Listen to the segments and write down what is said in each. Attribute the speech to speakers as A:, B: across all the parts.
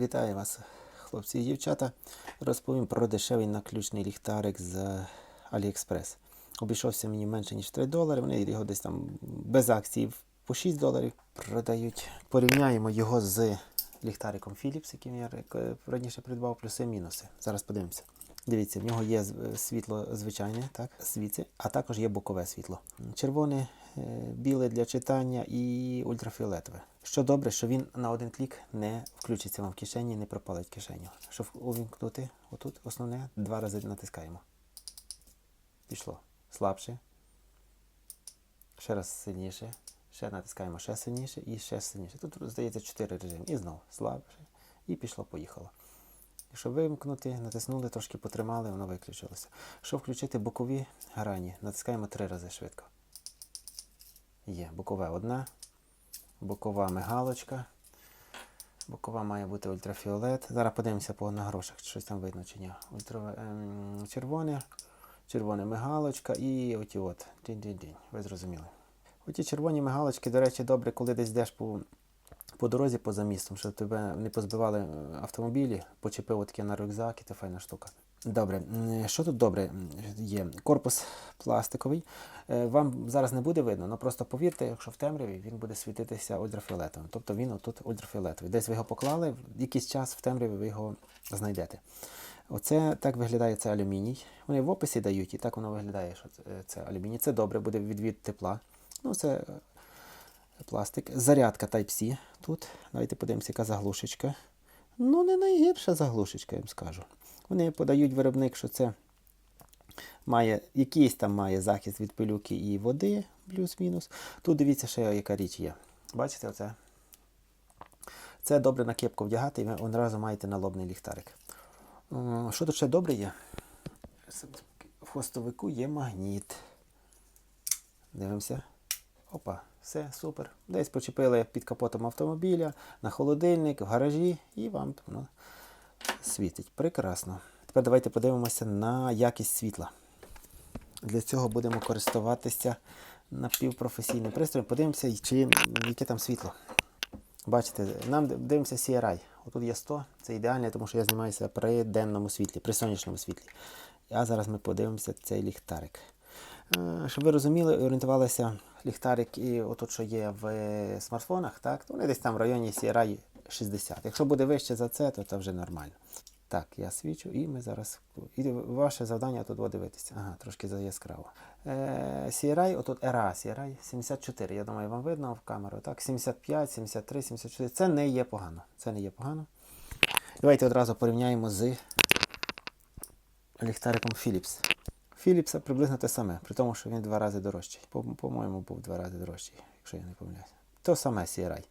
A: Вітаю вас, хлопці і дівчата. Розповім про дешевий наключний ліхтарик з AliExpress. Обійшовся мені менше, ніж 3 долари. Вони його десь там без акцій по 6 доларів продають. Порівняємо його з ліхтариком Philips, яким я раніше придбав, плюси і мінуси. Зараз подивимося. Дивіться, в нього є світло звичайне, так, світи, а також є бокове світло. Червоне, е, біле для читання і ультрафіолетове. Що добре, що він на один клік не включиться вам в кишені, не пропалить кишеню. Щоб увімкнути, отут основне, два рази натискаємо. Пішло. Слабше. Ще раз сильніше. Ще натискаємо ще сильніше і ще сильніше. Тут здається 4 режими. І знову слабше. І пішло, поїхало. Якщо вимкнути, натиснули, трошки потримали, воно виключилося. Щоб включити бокові грані, натискаємо три рази швидко. Є бокове одна, бокова мигалочка. Бокова має бути ультрафіолет. Зараз подивимося по на грошах, щось там видно чи ні. Ультра... ем, червоне, червоне мигалочка і оті от. Дінь-дінь-дінь. Ви зрозуміли. Оті червоні мигалочки, до речі, добре, коли десь йдеш по по дорозі поза містом, щоб тебе не позбивали е, автомобілі, почепив таке на рюкзак, і це файна штука. Добре, що тут добре є? Корпус пластиковий. Е, Вам зараз не буде видно, але просто повірте, якщо в темряві він буде світитися ультрафіолетовим. Тобто він отут ультрафіолетовий. Десь ви його поклали, в якийсь час в темряві ви його знайдете. Оце так виглядає це алюміній. Вони в описі дають, і так воно виглядає, що це, це алюміній. Це добре, буде відвід тепла. Ну, це е, пластик. Зарядка Type-C тут. Давайте подивимося, яка заглушечка. Ну, не найгірша заглушечка, я вам скажу. Вони подають виробник, що це має, якийсь там має захист від пилюки і води, плюс-мінус. Тут дивіться, ще яка річ є. Бачите, оце? Це добре на кепку вдягати, і ви одразу маєте налобний ліхтарик. Що тут ще добре є? В хвостовику є магніт. Дивимося. Опа, все, супер. Десь почепили під капотом автомобіля, на холодильник, в гаражі, і вам воно світить. Прекрасно. Тепер давайте подивимося на якість світла. Для цього будемо користуватися напівпрофесійним пристроєм. Подивимося, чи, яке там світло. Бачите, нам дивимося CRI. Отут є 100, це ідеально, тому що я знімаюся при денному світлі, при сонячному світлі. А зараз ми подивимося цей ліхтарик. Е, Щоб ви розуміли, орієнтувалися ліхтарик і отут, що є в смартфонах, так, вони десь там в районі CRI 60. Якщо буде вище за це, то це вже нормально. Так, я свічу, і ми зараз. І ваше завдання тут дивитися. Ага, трошки яскраво. Е, отут ERA, CRI 74. Я думаю, вам видно в камеру. Так, 75, 73, 74. Це не є погано. Це не є погано. Давайте одразу порівняємо з ліхтариком Philips. Philips приблизно те саме, при тому, що він два рази дорожчий. По- По-моєму, був два рази дорожчий, якщо я не помиляюся. То саме CRI.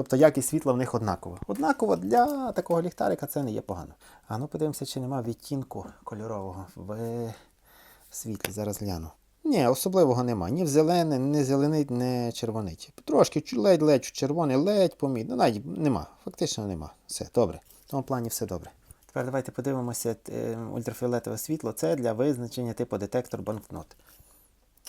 A: Тобто якість світла в них однакова. Однаково для такого ліхтарика це не є погано. А ну подивимося, чи нема відтінку кольорового в світлі. Зараз гляну. Ні, особливого нема. Ні в зелене, ні зеленить, ні червонить. Трошки ледь-ледь червоний, ледь помітно. Навіть нема. Фактично нема. Все добре. В тому плані все добре. Тепер давайте подивимося е, ультрафіолетове світло. Це для визначення типу детектор банкнот.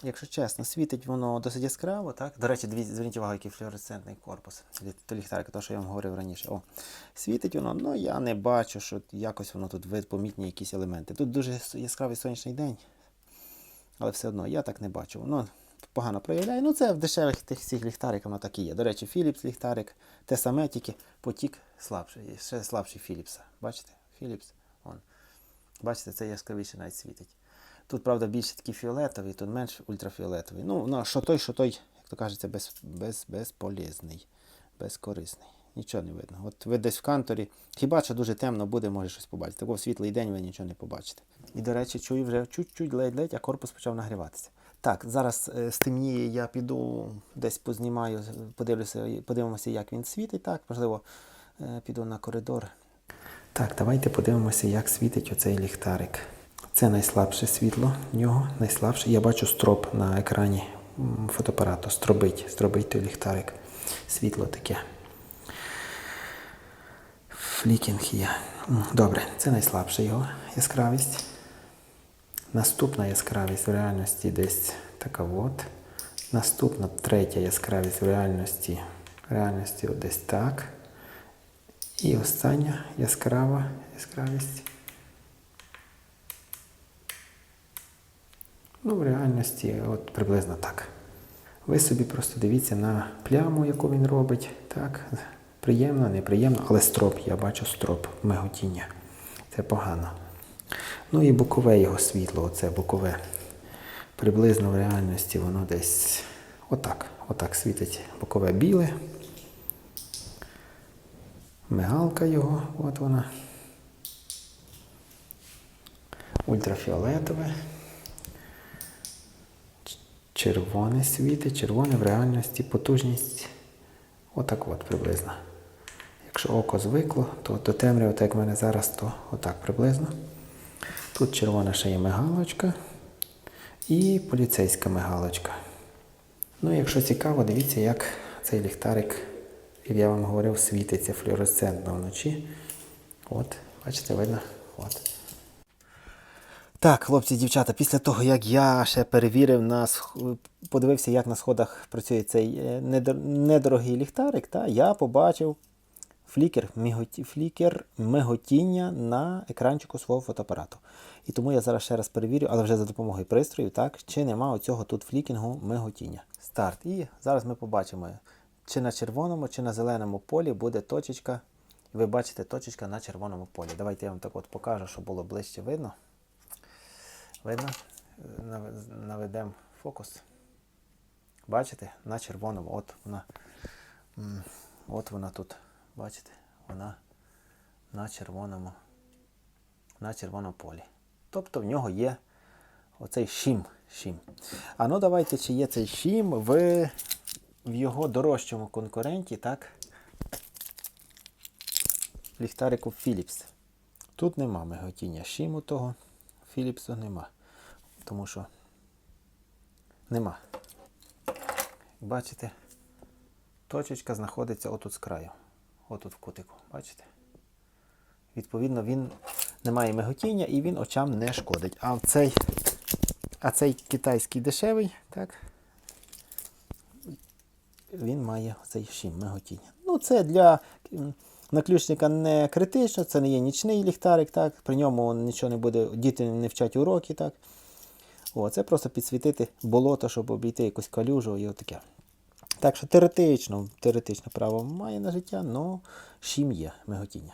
A: Якщо чесно, світить воно досить яскраво, так? До речі, зверніть увагу, який флюоресцентний корпус то ліхтарика, то, що я вам говорив раніше. О, світить воно, ну я не бачу, що якось воно тут вид помітні якісь елементи. Тут дуже яскравий сонячний день, але все одно я так не бачу. Воно погано проявляє. Ну, це в дешевих тих всіх ліхтариках так і є. До речі, Philips ліхтарик, те саме, тільки потік слабший, ще слабший Philips. Бачите? Philips, вон. Бачите, це яскравіше навіть світить. Тут, правда, більше такий фіолетовий, тут менш ультрафіолетовий. Ну, ну що той, що той, як то кажеться, без, без, безполезний, безкорисний. Нічого не видно. От ви десь в канторі, хіба що дуже темно буде, може щось побачити. Такого світлий день ви нічого не побачите. І, до речі, чую вже чуть-чуть ледь-ледь, а корпус почав нагріватися. Так, зараз е, стемніє, я піду десь познімаю, подивлюся, подивимося, як він світить. Так, можливо, е, піду на коридор. Так, давайте подивимося, як світить оцей ліхтарик. Це найслабше світло нього, найслабше. Я бачу строп на екрані фотоапарату. Стробить, стробить той ліхтарик. Світло таке. Флікінг є. Добре, це найслабша його яскравість. Наступна яскравість в реальності десь така от. Наступна третя яскравість в реальності. Реальності десь так. І остання яскрава яскравість. Ну, в реальності, от приблизно так. Ви собі просто дивіться на пляму, яку він робить. Так, приємно, неприємно, але строп, я бачу строп, миготіння. Це погано. Ну і бокове його світло, оце бокове. Приблизно в реальності воно десь отак. Отак світить бокове біле. Мигалка його, от вона. Ультрафіолетове. Червоне світить, червоне в реальності потужність. Отак от приблизно. Якщо око звикло, то до темряви, так як в мене зараз, то отак приблизно. Тут червона ще є мигалочка і поліцейська мигалочка. Ну, якщо цікаво, дивіться, як цей ліхтарик, як я вам говорив, світиться флюоресцентно вночі. От, бачите, видно? От. Так, хлопці, дівчата, після того, як я ще перевірив на подивився, як на сходах працює цей е, недор- недорогий ліхтарик, та, я побачив флікер, міготі, флікер миготіння на екранчику свого фотоапарату. І тому я зараз ще раз перевірю, але вже за допомогою пристрою, так, чи нема оцього тут флікінгу миготіння. Старт. І зараз ми побачимо, чи на червоному, чи на зеленому полі буде точечка. Ви бачите точечка на червоному полі. Давайте я вам так от покажу, щоб було ближче видно. Видно? Наведемо фокус. Бачите? На червоному. От вона. От вона тут. Бачите? Вона на червоному. На червоному полі. Тобто в нього є оцей шім. шім. А ну давайте, чи є цей шім в, в його дорожчому конкуренті, так? Ліхтарику Philips. Тут нема миготіння шиму того. Philipsу нема. Тому що нема. Бачите? Точечка знаходиться отут з краю. Отут в кутику. Бачите? Відповідно, він не має миготіння і він очам не шкодить. А цей, а цей китайський дешевий, так? Він має цей шим миготіння. Ну, це для наключника не критично, це не є нічний ліхтарик, так? При ньому нічого не буде, діти не вчать уроки, так? О, це просто підсвітити болото, щоб обійти якусь калюжу і отаке. Так що теоретично, теоретично право має на життя, але шім є миготіння.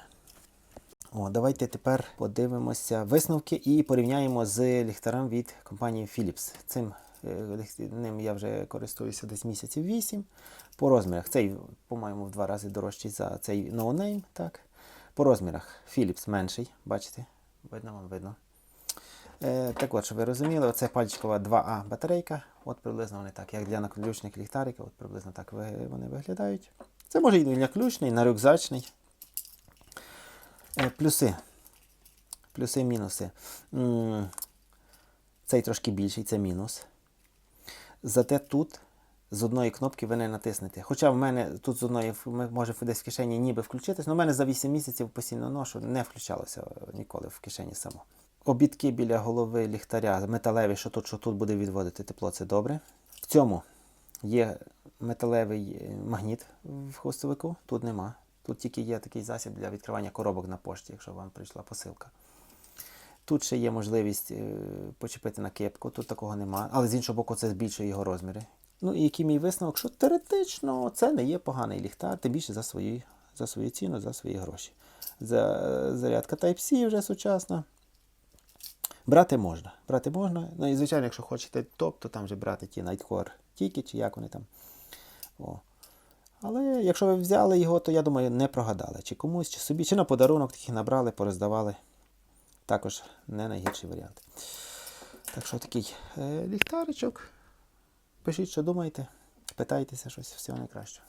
A: О, давайте тепер подивимося висновки і порівняємо з ліхтарем від компанії Philips. Цим ним я вже користуюся десь місяців 8. По розмірах. Цей, по-моєму, в два рази дорожчий за цей No Так. По розмірах Philips менший, бачите? Видно вам видно. Е, так от, щоб ви розуміли, оце пальчикова 2А батарейка. От приблизно вони так, як для наключних ліхтариків, от приблизно так вони виглядають. Це може і для ключний, на рюкзачний. Е, Плюси. Плюси, мінуси. М, Цей трошки більший, це мінус. Зате тут з одної кнопки ви не натиснете. Хоча в мене тут з одної може десь в кишені ніби включитись, але в мене за 8 місяців постійно ношу, не включалося е, ніколи в кишені само. Обідки біля голови ліхтаря металеві, що тут, що тут буде відводити тепло, це добре. В цьому є металевий е, магніт в хвостовику, тут нема. Тут тільки є такий засіб для відкривання коробок на пошті, якщо вам прийшла посилка. Тут ще є можливість е, почепити на кепку, тут такого нема, але з іншого боку, це збільшує його розміри. Ну і який мій висновок, що теоретично це не є поганий ліхтар, тим більше за свої, за свою ціну, за свої гроші. За, зарядка Type-C вже сучасна. Брати можна. Брати можна. Ну і звичайно, якщо хочете топ, то там вже брати ті Nightcore тільки, чи як вони там. О. Але якщо ви взяли його, то я думаю, не прогадали. Чи комусь, чи собі, чи на подарунок таких набрали, пороздавали. Також не найгірший варіант. Так що такий е, ліхтаричок. Пишіть, що думаєте, питайтеся щось, всього найкращого.